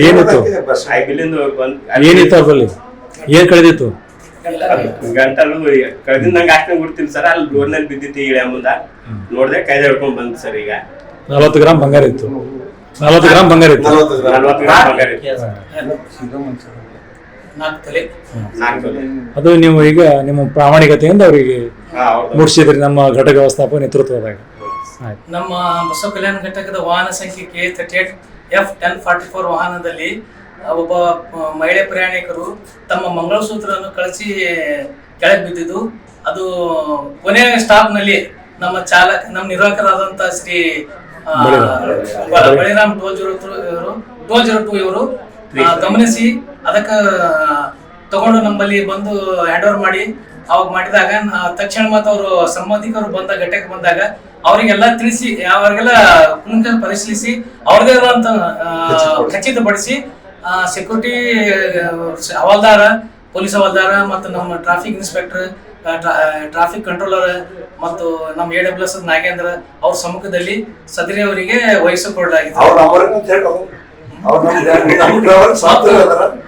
ಏನಿತ್ತು? ಏನಿತ್ತು ಏನ್ ಕಳೆದಿತ್ತು? ಗಂಟಲು ಕಳೆದಿಂದ ನಂಗೆ ಅಷ್ಟೇ ಗುರ್ತಿಲ್ಲ ಸರ್. ಅಲ್ಲಿ ರೋಡ್ನಲ್ಲಿ ಬಿದ್ದಿತ್ತು ಇಳೆ ಮುಂದ. ನೋಡಿದೆ ಕೈದ ಹಿಡ್ಕೊಂಡ್ ಬಂದ್ ಸರ್ ಈಗ. ನಲವತ್ತು ಗ್ರಾಮ್ ಬಂಗಾರ ಇತ್ತು. ನಲವತ್ತು ಗ್ರಾಮ್ ಬಂಗಾರ ಇತ್ತು. ನಲವತ್ತು ಗ್ರಾಮ್ ಬಂಗಾರ. ಅದು ನೀವು ಈಗ ನಿಮ್ಮ ಪ್ರಾಮಾಣಿಕತೆಯಿಂದ ಅವರಿಗೆ ಹಾ, ನಮ್ಮ ಘಟಕ ವ್ಯವಸ್ಥಾಪಕ ನೇತೃತ್ವದಾಗ. ನಮ್ಮ ಬಸವ ಕಲ್ಯಾಣ ಘಟಕದ ವಾಹನ ಸಂಖ್ಯೆ K thirty eight F ten forty four ವಾಹನದಲ್ಲಿ ಒಬ್ಬ ಮಹಿಳೆ ಪ್ರಯಾಣಿಕರು ತಮ್ಮ ಮಂಗಳಸೂತ್ರವನ್ನು ಕಳಿಸಿ ಕೆಳಗೆ ಬಿದ್ದಿದ್ದು. ಅದು ಕೊನೆಯ ಸ್ಟಾಪ್ನಲ್ಲಿ ನಮ್ಮ ಚಾಲಕ ನಮ್ಮ ನಿರ್ವಾಹಕರಾದಂತಹ ಶ್ರೀ ಬಳಿರಾಮ್ ಟೋಲ್ ಜೀರೋ ಟು ಇವರು ಟೋಲ್ ಜೀರೋ ಟು ಇವರು ಗಮನಿಸಿ ಅದಕ್ಕೆ ತಗೊಂಡು ನಮ್ಮಲ್ಲಿ ಬಂದು ಹ್ಯಾಂಡ್ ಓವರ್ ಮಾಡಿ ಅವಾಗ ಮಾಡಿದಾಗ ತಕ್ಷಣ ಮತ್ತು ಅವರು ಸಂಬಂಧಿಕರು ಬಂದ ಘಟಕ ಬಂದಾಗ ಅವರಿಗೆಲ್ಲ ತಿಳಿಸಿ ಅವರಿಗೆಲ್ಲ ಕುಂಕ ಪರಿಶೀಲಿಸಿ ಅವ್ರದೇ ಆದಂತ ಖಚಿತಪಡಿಸಿ ಸೆಕ್ಯೂರಿಟಿ ಹವಾಲ್ದಾರ ಪೊಲೀಸ್ ಹವಾಲ್ದಾರ ಮತ್ತು ನಮ್ಮ ಟ್ರಾಫಿಕ್ ಇನ್ಸ್ಪೆಕ್ಟರ್ ಟ್ರಾಫಿಕ್ ಕಂಟ್ರೋಲರ್ ಮತ್ತು ನಮ್ಮ ಎ ಡಬ್ಲ್ಯೂ ಎಸ್ ನಾಗೇಂದ್ರ ಅವ್ರ ಸಮ್ಮುಖದಲ್ಲಿ ಸದರಿ ಅವರಿಗೆ ವಹಿಸಿಕೊಡಲಾಗಿದೆ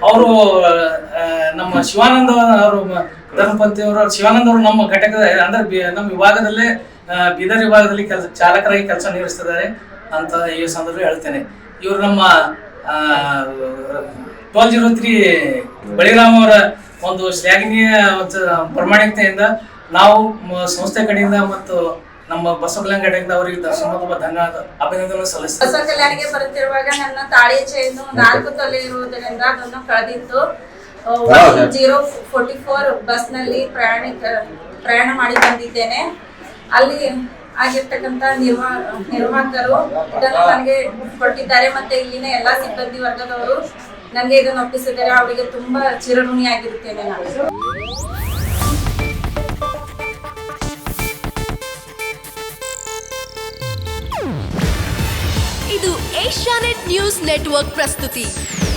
ಅವ್ರ ಶಿವಾನಂದ ಅವರು ಧರ್ಮಪತಿ ಅವರು ಶಿವಾನಂದ ಅವರು ನಮ್ಮ ಘಟಕದ, ಅಂದ್ರೆ ನಮ್ಮ ವಿಭಾಗದಲ್ಲೇ ಬೀದರ್ ವಿಭಾಗದಲ್ಲಿ ಕೆಲಸ, ಚಾಲಕರಾಗಿ ಕೆಲಸ ನಿರ್ವಹಿಸ್ತಿದ್ದಾರೆ ಅಂತ ಈ ಸಂದರ್ಭ ಹೇಳ್ತೇನೆ. ಇವರು ನಮ್ಮ ಟ್ವೆಲ್ ಜೀರೋ ತ್ರೀ ಬಳಿರಾಮ್ ಅವರ ಒಂದು ಶ್ಲಾಘನೀಯ ಪ್ರಾಮಾಣಿಕತೆಯಿಂದ ನಾವು ಸಂಸ್ಥೆ ಕಡೆಯಿಂದ ಮತ್ತು ನಮ್ಮ ಬಸವ ಕಲ್ಯಾಣ ಘಟಕದಿಂದ ಅವರಿಗೆ ದರ್ಶನ ಧನ್ಯವಾದ ಅಭಿನಂದನೆ ಸಲ್ಲಿಸ್ತೇನೆ ಬಸವ ಕಲ್ಯಾಣಿಗೆ ಬರುತ್ತಿರುವಾಗ ನನ್ನ ತಾಳಿ ಚೈನು ನಾಲ್ಕು ತೊಲೆ ಇರುವುದರಿಂದ ಅದನ್ನು ಕಳೆದಿತ್ತು ಜೀರೋ ಫೋರ್ಟಿ ಫೋರ್ ಬಸ್ನಲ್ಲಿ ಪ್ರಯಾಣಿಕ ಪ್ರಯಾಣ ಮಾಡಿ ಬಂದಿದ್ದೇನೆ. ಅಲ್ಲಿ ಆಗಿರ್ತಕ್ಕಂತ ನಿರ್ವಾ ನಿರ್ವಾಹಕರು ಇದನ್ನು ನನಗೆ ಕೊಟ್ಟಿದ್ದಾರೆ. ಮತ್ತೆ ಇಲ್ಲಿನ ಎಲ್ಲಾ ಸಿಬ್ಬಂದಿ ವರ್ಗದವರು ನನಗೆ ಇದನ್ನು ಒಪ್ಪಿಸಿದ್ದಾರೆ. ಅವರಿಗೆ ತುಂಬಾ ಚಿರಋಣಿಯಾಗಿರುತ್ತೇನೆ ನಾನು. ಇದು ಏಷ್ಯಾನೆಟ್ ನ್ಯೂಸ್ ನೆಟ್ವರ್ಕ್ ಪ್ರಸ್ತುತಿ.